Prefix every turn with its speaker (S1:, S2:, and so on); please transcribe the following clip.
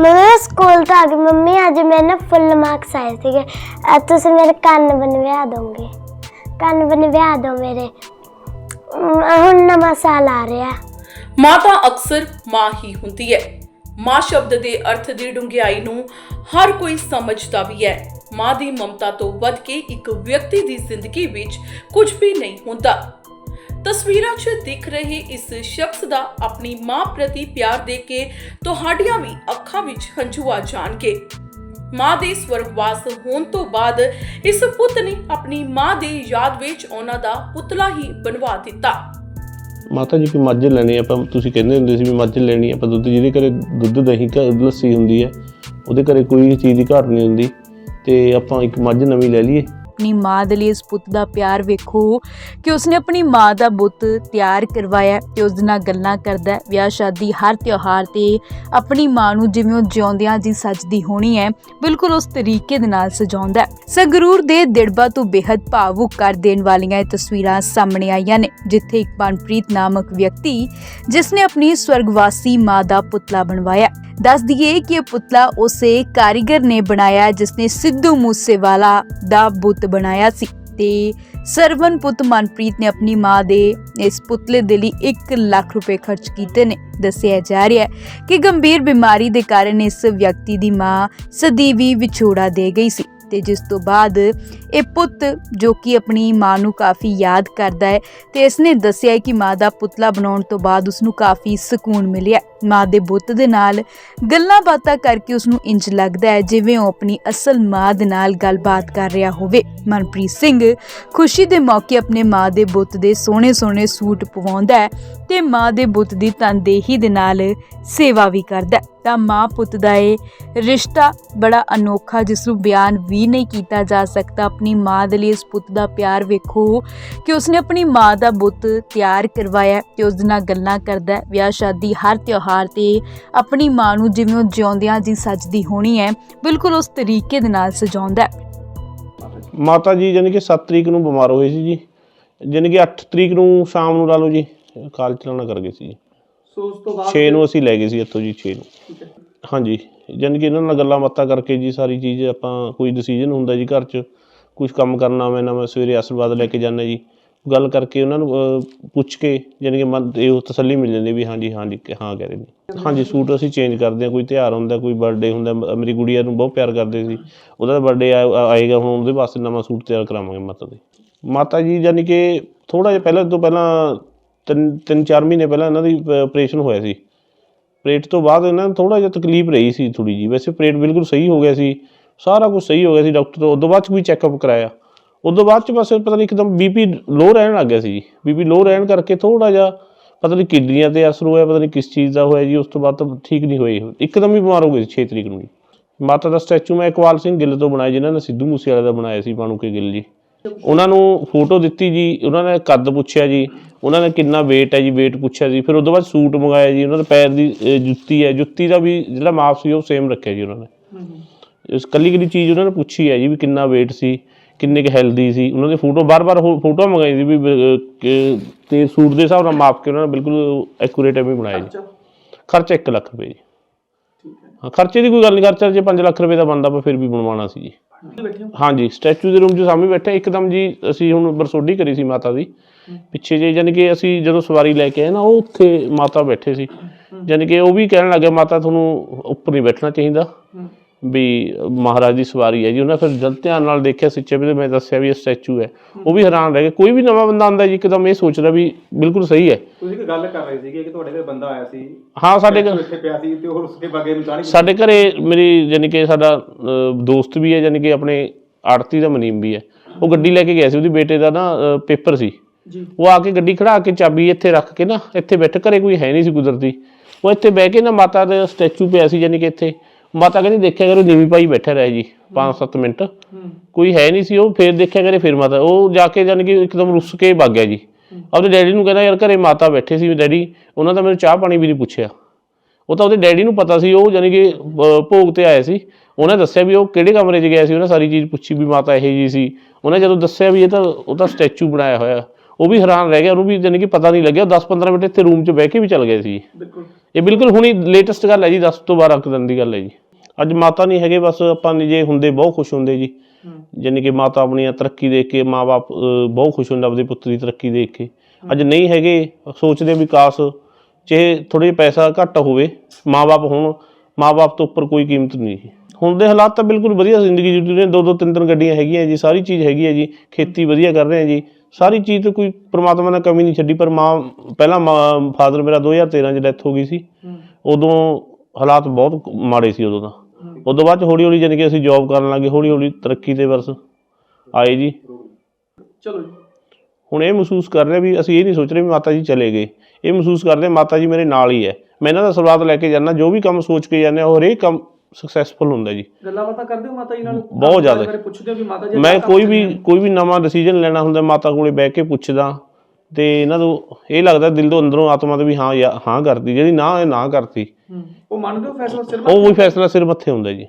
S1: ਮੈਂ ਸਕੂਲ ਤੋਂ ਆ ਗਈ। ਮੰਮੀ ਅੱਜ ਮੇਰੇ ਨਾ ਫੁੱਲ ਮਾਰਕਸ ਆਏ ਸੀਗੇ। ਅੱਜ ਤੁਸੀਂ ਮੇਰੇ ਕੰਨ ਬਣਵਾ ਦੋਗੇ। ਕੰਨ ਬਣਵਾ ਦਿਓ ਮੇਰੇ। ਅਮ, ਹੁਣ ਨਵਾਂ ਸਾਲ ਆ ਰਿਹਾ।
S2: ਮਾਂ ਤਾਂ ਅਕਸਰ ਮਾਂ ਹੀ ਹੁੰਦੀ ਹੈ। ਮਾਂ ਸ਼ਬਦ ਦੇ ਅਰਥ ਦੀ ਡੂੰਘਾਈ ਨੂੰ ਹਰ ਕੋਈ ਸਮਝਦਾ ਵੀ ਹੈ। ਮਾਂ ਦੀ ਮਮਤਾ ਤੋਂ ਵੱਧ ਕੇ ਇੱਕ ਵਿਅਕਤੀ ਦੀ ਜ਼ਿੰਦਗੀ ਵਿੱਚ ਕੁਝ ਵੀ ਨਹੀਂ ਹੁੰਦਾ। ਤਸਵੀਰਾਂ 'ਚ ਦਿਖ ਰਹੇ ਇਸ ਸ਼ਖਸ ਦਾ ਆਪਣੀ ਮਾਂ ਪ੍ਰਤੀ ਪਿਆਰ ਦੇਖ ਕੇ ਤੁਹਾਡੀਆਂ ਵੀ ਅੱਖਾਂ ਵਿੱਚ ਹੰਝੂ ਆ ਜਾਣਗੇ। ਮਾਂ ਦੇ ਸਵਰਗਵਾਸ ਹੋਣ ਤੋਂ ਬਾਅਦ ਇਸ ਪੁੱਤ ਨੇ ਆਪਣੀ ਮਾਂ ਦੀ ਯਾਦ ਵਿੱਚ ਉਹਨਾਂ ਦਾ ਪੁਤਲਾ ਹੀ ਬਣਵਾ ਦਿੱਤਾ।
S3: ਮਾਤਾ ਜੀ ਕੋਈ ਮੱਝ ਲੈਣੀ ਆਪਾਂ ਤੁਸੀਂ ਕਹਿੰਦੇ ਹੁੰਦੇ ਸੀ ਵੀ ਮੱਝ ਲੈਣੀ ਆਪਾਂ ਦੁੱਧ ਜਿਹਦੇ ਘਰੇ ਦੁੱਧ, ਦਹੀਂ, ਘ, ਲੱਸੀ ਹੁੰਦੀ ਹੈ ਉਹਦੇ ਘਰੇ ਕੋਈ ਚੀਜ਼ ਦੀ ਘਾਟ ਨਹੀਂ ਹੁੰਦੀ। ਤੇ ਆਪਾਂ ਇੱਕ ਮੱਝ ਨਵੀਂ ਲੈ ਲਈਏ।
S4: ਆਪਣੀ ਮਾਂ ਦੇ ਲਈ ਇਸ ਪੁੱਤ ਦਾ ਪਿਆਰ ਵੇਖੋ ਕਿ ਉਸਨੇ ਆਪਣੀ ਮਾਂ ਦਾ ਬੁੱਤ ਤਿਆਰ ਕਰਵਾਇਆ ਤੇ ਉਸ ਨਾਲ ਗੱਲਾਂ ਕਰਦਾ ਵਿਆਹ ਸ਼ਾਦੀ ਹਰ ਤਿਉਹਾਰ ਤੇ ਆਪਣੀ ਮਾਂ ਨੂੰ ਜਿਵੇਂ ਉਹ ਜਿਉਂਦਿਆਂ ਜੀ ਸਜਦੀ ਹੋਣੀ ਹੈ, ਬਿਲਕੁਲ ਉਸ ਤਰੀਕੇ ਦੇ ਨਾਲ ਸਜਾਉਂਦਾ ਹੈ। ਸੰਗਰੂਰ ਦੇ ਦਿੜਬਾ ਤੋਂ ਬੇहद ਭਾਵੁਕ ਕਰ ਦੇਣ ਵਾਲੀਆਂ ਇਹ ਤਸਵੀਰਾਂ ਸਾਹਮਣੇ ਆਈਆਂ ਨੇ, ਜਿੱਥੇ ਇੱਕ ਮਨਪ੍ਰੀਤ ਨਾਮਕ ਵਿਅਕਤੀ ਜਿਸ ਨੇ ਆਪਣੀ ਸਵਰਗਵਾਸੀ ਮਾਂ ਦਾ ਪੁਤਲਾ ਬਣਵਾਇਆ ਦੱਸ ਦਈਏ ਕਿ ਇਹ ਪੁਤਲਾ ਉਸੇ ਕਾਰੀਗਰ ਨੇ ਬਣਾਇਆ ਜਿਸ ਨੇ ਸਿੱਧੂ ਮੂਸੇਵਾਲਾ ਦਾ ਬੁੱਤ ਬਣਾਇਆ ਸੀ ਤੇ ਸਰਵਨ ਪੁੱਤ ਮਨਪ੍ਰੀਤ ਨੇ ਆਪਣੀ ਮਾਂ ਦੇ ਇਸ ਪੁਤਲੇ ਦੇ ਲਈ 1 ਲੱਖ ਰੁਪਏ ਖਰਚ ਕੀਤੇ ਨੇ। ਦੱਸਿਆ ਜਾ ਰਿਹਾ ਹੈ ਕਿ ਗੰਭੀਰ ਬਿਮਾਰੀ ਦੇ ਕਾਰਨ ਇਸ ਵਿਅਕਤੀ ਦੀ ਮਾਂ ਸਦੀਵੀ ਵਿਛੋੜਾ ਦੇ ਗਈ ਸੀ ਤੇ ਜਿਸ ਤੋਂ ਬਾਅਦ ਇਹ ਪੁੱਤ ਜੋ ਕਿ ਆਪਣੀ ਮਾਂ ਨੂੰ ਕਾਫੀ ਯਾਦ ਕਰਦਾ ਹੈ ਤੇ ਇਸਨੇ ਦੱਸਿਆ ਹੈ ਕਿ ਮਾਂ ਦਾ ਪੁਤਲਾ ਬਣਾਉਣ ਤੋਂ ਬਾਅਦ ਉਸ ਨੂੰ ਕਾਫੀ ਸਕੂਨ ਮਿਲਿਆ ਮਾਂ ਦੇ ਬੁੱਤ ਦੇ ਨਾਲ ਗੱਲਾਂ ਬਾਤਾਂ ਕਰਕੇ ਉਸ ਨੂੰ ਇੰਜ ਲੱਗਦਾ ਹੈ ਜਿਵੇਂ ਉਹ ਆਪਣੀ ਅਸਲ ਮਾਂ ਦੇ ਨਾਲ ਗੱਲਬਾਤ ਕਰ ਰਿਹਾ ਹੋਵੇ। ਮਨਪ੍ਰੀਤ ਸਿੰਘ ਖੁਸ਼ੀ ਦੇ ਮੌਕੇ ਆਪਣੇ ਮਾਂ ਦੇ ਬੁੱਤ ਦੇ ਸੋਹਣੇ ਸੋਹਣੇ ਸੂਟ ਪਵਾਉਂਦਾ ਹੈ ਤੇ ਮਾਂ ਦੇ ਬੁੱਤ ਦੀ ਤਨਦੇਹੀ ਦੇ ਨਾਲ ਸੇਵਾ ਵੀ ਕਰਦਾ ਤਾਂ ਮਾਂ ਪੁੱਤ ਦਾ ਇਹ ਰਿਸ਼ਤਾ ਬੜਾ ਅਨੋਖਾ, ਜਿਸ ਨੂੰ ਬਿਆਨ ਵੀ ਨਹੀਂ ਕੀਤਾ ਜਾ ਸਕਦਾ। ਆਪਣੀ ਮਾਂ ਦੇ ਲਈ ਇਸ ਪੁੱਤ ਦਾ ਪਿਆਰ ਵੇਖੋ ਕਿ ਉਸਨੇ ਆਪਣੀ ਮਾਂ ਦਾ ਬੁੱਤ ਤਿਆਰ ਕਰਵਾਇਆ ਹੈ ਤੇ ਉਸ ਦੇ ਨਾਲ ਗੱਲਾਂ ਕਰਦਾ ਵਿਆਹ ਸ਼ਾਦੀ ਹਰ ਤਿਉਹਾਰ ਤੇ ਆਪਣੀ ਮਾਂ ਨੂੰ ਜਿਵੇਂ ਉਹ ਜਿਉਂਦਿਆਂ ਜੀ ਸਜਦੀ ਹੋਣੀ ਹੈ ਬਿਲਕੁਲ ਉਸ ਤਰੀਕੇ ਦੇ ਨਾਲ ਸਜਾਉਂਦਾ ਹੈ।
S3: ਮਾਤਾ ਜੀ ਯਾਨੀ ਕਿ 7 ਤਰੀਕ ਨੂੰ ਬਿਮਾਰ ਹੋਏ ਸੀ ਜੀ। ਯਾਨੀ ਕਿ 8 ਤਰੀਕ ਨੂੰ ਸ਼ਾਮ ਨੂੰ ਲਾ ਲਓ ਜੀ ਕਾਲ ਚਲਾਉਣਾ ਕਰ ਗਏ ਸੀ ਜੀ।
S5: ਸੋ ਉਸ ਤੋਂ ਬਾਅਦ
S3: 6 ਨੂੰ ਅਸੀਂ ਲੈ ਗਏ ਸੀ ਇੱਥੋਂ ਜੀ 6 ਨੂੰ। ਹਾਂਜੀ ਯਾਨੀ ਕਿ ਇਹਨਾਂ ਨਾਲ ਗੱਲਾਂ ਬਾਤਾਂ ਕਰਕੇ ਜੀ ਸਾਰੀ ਚੀਜ਼ ਆਪਾਂ ਕੋਈ ਡਿਸੀਜਨ ਹੁੰਦਾ ਜੀ ਘਰ 'ਚ ਕੁਝ ਕੰਮ ਕਰਨਾ ਮੈਂ ਨਾ ਮੈਂ ਸਵੇਰੇ ਆਸ਼ੀਰਵਾਦ ਲੈ ਕੇ ਜਾਂਦਾ ਜੀ। ਗੱਲ ਕਰਕੇ ਉਹਨਾਂ ਨੂੰ ਪੁੱਛ ਕੇ ਯਾਨੀ ਕਿ ਮਨ, ਇਹ ਉਹ ਤਸੱਲੀ ਮਿਲ ਜਾਂਦੀ ਵੀ ਹਾਂਜੀ ਹਾਂਜੀ, ਕਿ ਹਾਂ ਕਹਿ ਰਹੇ ਨੇ। ਹਾਂਜੀ, ਸੂਟ ਅਸੀਂ ਚੇਂਜ ਕਰਦੇ ਹਾਂ, ਕੋਈ ਤਿਉਹਾਰ ਹੁੰਦਾ, ਕੋਈ ਬਰਥਡੇ ਹੁੰਦਾ ਮੇਰੀ ਗੁੜੀਆ ਨੂੰ ਬਹੁਤ ਪਿਆਰ ਕਰਦੇ ਸੀ। ਉਹਦਾ ਬਰਥਡੇ ਆਏਗਾ, ਹੁਣ ਉਹਦੇ ਵਾਸਤੇ ਨਵਾਂ ਸੂਟ ਤਿਆਰ ਕਰਾਵਾਂਗੇ ਮਾਤਾ ਦੇ। ਮਾਤਾ ਜੀ ਯਾਨੀ ਕਿ ਥੋੜਾ ਜਿਹਾ ਪਹਿਲਾਂ ਤੋਂ ਪਹਿਲਾਂ ਤਿੰਨ ਤਿੰਨ, ਚਾਰ ਮਹੀਨੇ ਪਹਿਲਾਂ ਇਹਨਾਂ ਦੀ ਆਪਰੇਸ਼ਨ ਹੋਇਆ ਸੀ। ਆਪਰੇਟ ਤੋਂ ਬਾਅਦ ਇਹਨਾਂ ਨੂੰ ਥੋੜਾ ਜਿਹਾ ਤਕਲੀਫ ਰਹੀ ਸੀ ਥੋੜੀ ਜੀ ਵੈਸੇ ਆਪਰੇਟ ਬਿਲਕੁਲ ਸਹੀ ਹੋ ਗਿਆ ਸੀ। ਸਾਰਾ ਕੁਝ ਸਹੀ ਹੋ ਗਿਆ ਸੀ ਡਾਕਟਰ ਤੋਂ। ਉਦੋਂ ਬਾਅਦ ਚ ਵੀ ਚੈੱਕਅਪ ਕਰਾਇਆ। ਉਦੋਂ ਬਾਅਦ ਚ ਬਸ ਪਤਾ ਨਹੀਂ ਇੱਕਦਮ ਬੀਪੀ ਲੋ ਰਹਿਣ ਲੱਗ ਗਿਆ ਸੀ ਜੀ। ਬੀਪੀ ਲੋ ਰਹਿਣ ਕਰਕੇ ਥੋੜਾ ਜਿਹਾ ਪਤਾ ਨਹੀਂ ਕਿਡਨੀਆਂ ਤੇ ਅਸਰ ਹੋਇਆ ਪਤਾ ਨਹੀਂ ਕਿਸ ਚੀਜ਼ ਦਾ ਹੋਇਆ ਜੀ ਉਸ ਤੋਂ ਬਾਅਦ ਤਾਂ ਠੀਕ ਨਹੀਂ ਹੋਈ ਇੱਕਦਮ ਹੀ ਬਿਮਾਰ ਹੋ ਗਏ ਸੀ 6 ਤਰੀਕ ਨੂੰ ਜੀ। ਮਾਤਾ ਦਾ ਸਟੈਚੂ ਮੈਂ ਇਕਵਾਲ ਸਿੰਘ ਗਿੱਲ ਤੋਂ ਬਣਾਇਆ ਜਿਨ੍ਹਾਂ ਨੇ ਸਿੱਧੂ ਮੂਸੇਵਾਲੇ ਦਾ ਬਣਾਇਆ ਸੀ ਬਾਣੂ ਕੇ ਗਿੱਲ ਜੀ। ਉਹਨਾਂ ਨੂੰ ਫੋਟੋ ਦਿੱਤੀ ਜੀ ਉਹਨਾਂ ਨੇ ਕੱਦ ਪੁੱਛਿਆ ਜੀ ਉਹਨਾਂ ਨੇ ਕਿੰਨਾ weight ਹੈ ਜੀ weight ਪੁੱਛਿਆ ਜੀ ਫਿਰ ਉਦੋਂ ਬਾਅਦ ਸੂਟ ਮੰਗਾਇਆ ਜੀ ਉਹਨਾਂ ਦੇ ਪੈਰ ਦੀ ਜੁੱਤੀ ਹੈ ਜੁੱਤੀ ਦਾ ਵੀ ਜਿਹੜਾ ਮਾਪ ਸੀ ਉਹ ਸੇਮ ਰੱਖਿਆ ਜੀ ਉਹਨਾਂ ਨੇ। ਇਸ ਕੱਲੀ ਕੱਲੀ ਚੀਜ਼ ਉਹਨਾਂ ਨੇ ਪੁੱਛੀ ਹੈ ਜੀ ਵੀ ਕਿੰਨਾ weight ਸੀ। ਕਿੰਨੇ ਕੁ ਹੈਲਦੀ ਸੀ ਉਹਨਾਂ ਦੇ ਫੋਟੋ ਬਾਰ-ਬਾਰ ਫੋਟੋ ਮੰਗਾਈ ਸੀ ਵੀ ਤੇ ਸੂਟ ਦੇ ਹਿਸਾਬ ਨਾਲ ਮਾਪ ਕੇ ਉਹਨਾਂ ਨੇ ਬਿਲਕੁਲ ਐਕੂਰੇਟ ਐਵੇਂ ਬਣਾਇਆ ਜੀ ਖਰਚਾ? 1 ਲੱਖ ਰੁਪਏ ਜੀ।
S5: ਠੀਕ ਹੈ।
S3: ਖਰਚੇ ਦੀ ਕੋਈ ਗੱਲ ਨਹੀਂ ਖਰਚਾ ਜੇ 5 ਲੱਖ ਰੁਪਏ ਦਾ ਬਣਦਾ ਆਪਾਂ ਫਿਰ ਵੀ ਬਣਵਾਉਣਾ ਸੀ ਜੀ। ਹਾਂਜੀ ਸਟੈਚੂ ਦੇ ਰੂਮ 'ਚ ਸਾਹਮਣੇ ਬੈਠੇ ਇੱਕਦਮ ਜੀ ਅਸੀਂ ਹੁਣ ਬਰਸੋਡੀ ਕਰੀ ਸੀ ਮਾਤਾ ਦੀ। ਪਿੱਛੇ ਜੇ ਯਾਨੀ ਕਿ ਅਸੀਂ ਜਦੋਂ ਸਵਾਰੀ ਲੈ ਕੇ ਆਏ ਨਾ ਉਹ ਉੱਥੇ ਮਾਤਾ ਬੈਠੇ ਸੀ। ਯਾਨੀ ਕਿ ਉਹ ਵੀ ਕਹਿਣ ਲੱਗੇ ਮਾਤਾ ਤੁਹਾਨੂੰ ਉੱਪਰ ਨਹੀਂ ਬੈਠਣਾ ਚਾਹੀਦਾ। ਵੀ ਮਹਾਰਾਜ ਦੀ ਸਵਾਰੀ ਹੈ ਜੀ। ਉਹਨਾਂ ਫਿਰ ਜਦ ਧਿਆਨ ਨਾਲ ਦੇਖਿਆ ਸਿੱਚੇ ਵੀ ਮੈਂ ਦੱਸਿਆ ਵੀ ਇਹ ਸਟੈਚੂ ਹੈ। ਉਹ ਵੀ ਹੈਰਾਨ ਰਹਿ ਗਏ। ਕੋਈ ਵੀ ਨਵਾਂ ਬੰਦਾ ਆਉਂਦਾ ਜੀ ਇੱਕਦਮ ਇਹ ਸੋਚਦਾ ਵੀ ਬਿਲਕੁਲ ਸਹੀ ਹੈ।
S5: ਤੁਸੀਂ ਇੱਕ ਗੱਲ ਕਰ ਰਹੇ ਸੀਗੇ ਕਿ ਤੁਹਾਡੇ ਘਰ ਬੰਦਾ ਆਇਆ ਸੀ।
S3: ਹਾਂ ਸਾਡੇ ਘਰ
S5: ਇੱਥੇ ਪਿਆ ਸੀ ਤੇ ਉਹ ਉਸਕੇ ਬਾਗੇ ਨੂੰ ਚਾਣੀ
S3: ਸਾਡੇ ਘਰੇ ਮੇਰੀ ਯਾਨੀ ਕਿ ਸਾਡਾ ਅਹ, ਦੋਸਤ ਵੀ ਹੈ ਯਾਨੀ ਕਿ ਆਪਣੇ ਆੜਤੀ ਦਾ ਮਨੀਮ ਵੀ ਹੈ। ਉਹ ਗੱਡੀ ਲੈ ਕੇ ਗਿਆ ਸੀ ਉਹਦੀ ਬੇਟੇ ਦਾ ਨਾ ਅਹ, ਪੇਪਰ ਸੀ।
S5: ਜੀ।
S3: ਉਹ ਆ ਕੇ ਗੱਡੀ ਖੜਾ ਕੇ ਚਾਬੀ ਇੱਥੇ ਰੱਖ ਕੇ ਨਾ ਇੱਥੇ ਬੈਠ ਘਰੇ ਕੋਈ ਹੈ ਨਹੀਂ ਸੀ ਕੁਦਰਤੀ। ਉਹ ਇੱਥੇ ਬਹਿ ਕੇ ਨਾ ਮਾਤਾ ਦਾ ਸਟੈਚੂ ਪਿਆ ਸੀ ਯਾਨੀ ਕਿ ਇੱਥੇ। ਮਾਤਾ ਕਹਿੰਦੀ ਦੇਖਿਆ ਕਰੋ ਨੀਵੀਂ ਪਾਈ ਬੈਠਾ ਰਿਹਾ ਜੀ 5-7 ਮਿੰਟ। ਕੋਈ ਹੈ ਨਹੀਂ ਸੀ ਉਹ ਫੇਰ ਦੇਖਿਆ ਕਰੇ ਫਿਰ ਮਾਤਾ ਉਹ ਜਾ ਕੇ ਯਾਨੀ ਕਿ ਇੱਕਦਮ ਰੁੱਸ ਕੇ ਭੱਗ ਗਿਆ ਜੀ। ਆਪਦੇ ਡੈਡੀ ਨੂੰ ਕਹਿੰਦਾ ਯਾਰ ਘਰੇ ਮਾਤਾ ਬੈਠੇ ਸੀ ਡੈਡੀ ਉਹਨਾਂ ਦਾ ਮੈਨੂੰ ਚਾਹ ਪਾਣੀ ਵੀ ਨਹੀਂ ਪੁੱਛਿਆ। ਉਹ ਤਾਂ ਉਹਦੇ ਡੈਡੀ ਨੂੰ ਪਤਾ ਸੀ ਉਹ ਯਾਨੀ ਕਿ ਭੋਗ ਤੇ ਆਏ ਸੀ। ਉਹਨੇ ਦੱਸਿਆ ਵੀ ਉਹ ਕਿਹੜੇ ਕਮਰੇ 'ਚ ਗਿਆ ਸੀ ਉਹਨੇ ਸਾਰੀ ਚੀਜ਼ ਪੁੱਛੀ ਵੀ ਮਾਤਾ ਇਹ ਜੀ ਸੀ। ਉਹਨੇ ਜਦੋਂ ਦੱਸਿਆ ਵੀ ਇਹ ਤਾਂ ਉਹ ਤਾਂ ਸਟੈਚੂ ਬਣਾਇਆ ਹੋਇਆ। ਉਹ ਵੀ ਹੈਰਾਨ ਰਹਿ ਗਿਆ ਉਹਨੂੰ ਵੀ ਜਾਣੀ ਕਿ ਪਤਾ ਨਹੀਂ ਲੱਗਿਆ 10-15 ਮਿੰਟ ਇੱਥੇ ਰੂਮ 'ਚ ਬਹਿ ਕੇ ਵੀ ਚਲ ਗਏ ਸੀ।
S5: ਬਿਲਕੁਲ।
S3: ਇਹ ਬਿਲਕੁਲ ਹੁਣੀ ਲੇਟੈਸਟ ਗੱਲ ਹੈ ਜੀ 10 ਤੋਂ 12 ਕੁ ਦਿਨ ਦੀ ਗੱਲ ਹੈ ਜੀ। ਅੱਜ ਮਾਤਾ ਨਹੀਂ ਹੈਗੇ ਬਸ ਆਪਾਂ ਨੇ ਜੇ ਹੁੰਦੇ ਬਹੁਤ ਖੁਸ਼ ਹੁੰਦੇ ਜੀ। ਜਾਣੀ ਕਿ ਮਾਤਾ ਆਪਣੀਆਂ ਤਰੱਕੀ ਦੇਖ ਕੇ ਮਾਪੇ ਬਹੁਤ ਖੁਸ਼ ਹੁੰਦੇ ਆਪਦੇ ਪੁੱਤ ਦੀ ਤਰੱਕੀ ਦੇਖ ਕੇ। ਅੱਜ ਨਹੀਂ ਹੈਗੇ ਸੋਚਦੇ ਵੀ ਕਾਸ ਚਾਹੇ ਥੋੜੇ ਪੈਸਾ ਘੱਟ ਹੋਵੇ ਮਾਪੇ ਹੁਣ ਮਾਪੇ ਤੋਂ ਉੱਪਰ ਕੋਈ ਕੀਮਤ ਨਹੀਂ ਜੀ। ਹੁਣ ਦੇ ਹਾਲਾਤ ਤਾਂ ਬਿਲਕੁਲ ਵਧੀਆ ਜ਼ਿੰਦਗੀ ਜੀ ਨੇ ਦੋ ਦੋ ਤਿੰਨ ਤਿੰਨ ਗੱਡੀਆਂ ਹੈਗੀਆਂ ਜੀ ਸਾਰੀ ਚੀਜ਼ ਹੈਗੀ ਹੈ ਜੀ ਖੇਤੀ ਵਧੀਆ ਕਰ ਰਹੇ ਆ ਜੀ। ਸਾਰੀ ਚੀਜ਼ ਤੇ ਕੋਈ ਪ੍ਰਮਾਤਮਾ ਨੇ ਕਮੀ ਨਹੀਂ ਛੱਡੀ ਪਰ ਮਾਂ ਪਹਿਲਾਂ ਫਾਦਰ ਮੇਰਾ 2013 ਚ ਡੈਥ ਹੋ ਗਈ ਸੀ। ਉਦੋਂ ਹਾਲਾਤ ਬਹੁਤ ਮਾੜੇ ਸੀ ਉਦੋਂ ਤਾਂ। ਉਦੋਂ ਬਾਅਦ ਚ ਹੌਲੀ ਹੌਲੀ ਜਾਣੀ ਕਿ ਅਸੀਂ ਜੌਬ ਕਰਨ ਲੱਗੇ ਹੌਲੀ ਹੌਲੀ ਤਰੱਕੀ ਤੇ ਬਸ ਆਏ ਜੀ।
S5: ਚਲੋ ਜੀ।
S3: ਹੁਣ ਇਹ ਮਹਿਸੂਸ ਕਰ ਰਿਹਾ ਵੀ ਅਸੀਂ ਇਹ ਨਹੀਂ ਸੋਚ ਰਹੇ ਵੀ ਮਾਤਾ ਜੀ ਚਲੇ ਗਏ। ਇਹ ਮਹਿਸੂਸ ਕਰਦੇ ਮਾਤਾ ਜੀ ਮੇਰੇ ਨਾਲ ਹੀ ਹੈ। ਮੈਂ ਇਹਨਾਂ ਦਾ ਸਵਾਦ ਲੈ ਕੇ ਜਾਂਦਾ ਜੋ ਵੀ ਕੰਮ ਸੋਚ ਕੇ ਜਾਂਦੇ ਉਹ ਹਰੇਕ ਕੰਮ ਸਕਸੈਸਫੁਲ ਹੁੰਦਾ ਜੀ।
S5: ਗੱਲਾਂ ਬਾਤਾਂ ਕਰਦੇ ਹੋ ਮਾਤਾ ਜੀ ਨਾਲ?
S3: ਬਹੁਤ ਜ਼ਿਆਦਾ।
S5: ਬਾਰੇ ਪੁੱਛਦੇ ਹੋ ਵੀ ਮਾਤਾ ਜੀ
S3: ਮੈਂ ਕੋਈ ਵੀ। ਕੋਈ ਵੀ ਨਵਾਂ ਡਿਸੀਜਨ ਲੈਣਾ ਹੁੰਦਾ ਮਾਤਾ ਕੋਲੇ ਬਹਿ ਕੇ ਪੁੱਛਦਾ। ਤੇ ਇਹਨਾਂ ਨੂੰ ਇਹ ਲੱਗਦਾ ਦਿਲ ਤੋਂ ਅੰਦਰੋਂ ਆਤਮਾ ਤੋਂ ਵੀ ਹਾਂ ਯਾ- ਹਾਂ ਕਰਤੀ ਜਿਹੜੀ ਨਾ ਇਹ ਨਾ ਕਰਤੀ।
S5: ਹੂੰ। ਉਹ ਮੰਨਦੇ ਹੋ ਫੈਸਲਾ ਸਿਰ
S3: ਉਹ ਵੀ ਫੈਸਲਾ ਸਿਰ ਮੱਥੇ ਹੁੰਦਾ ਜੀ।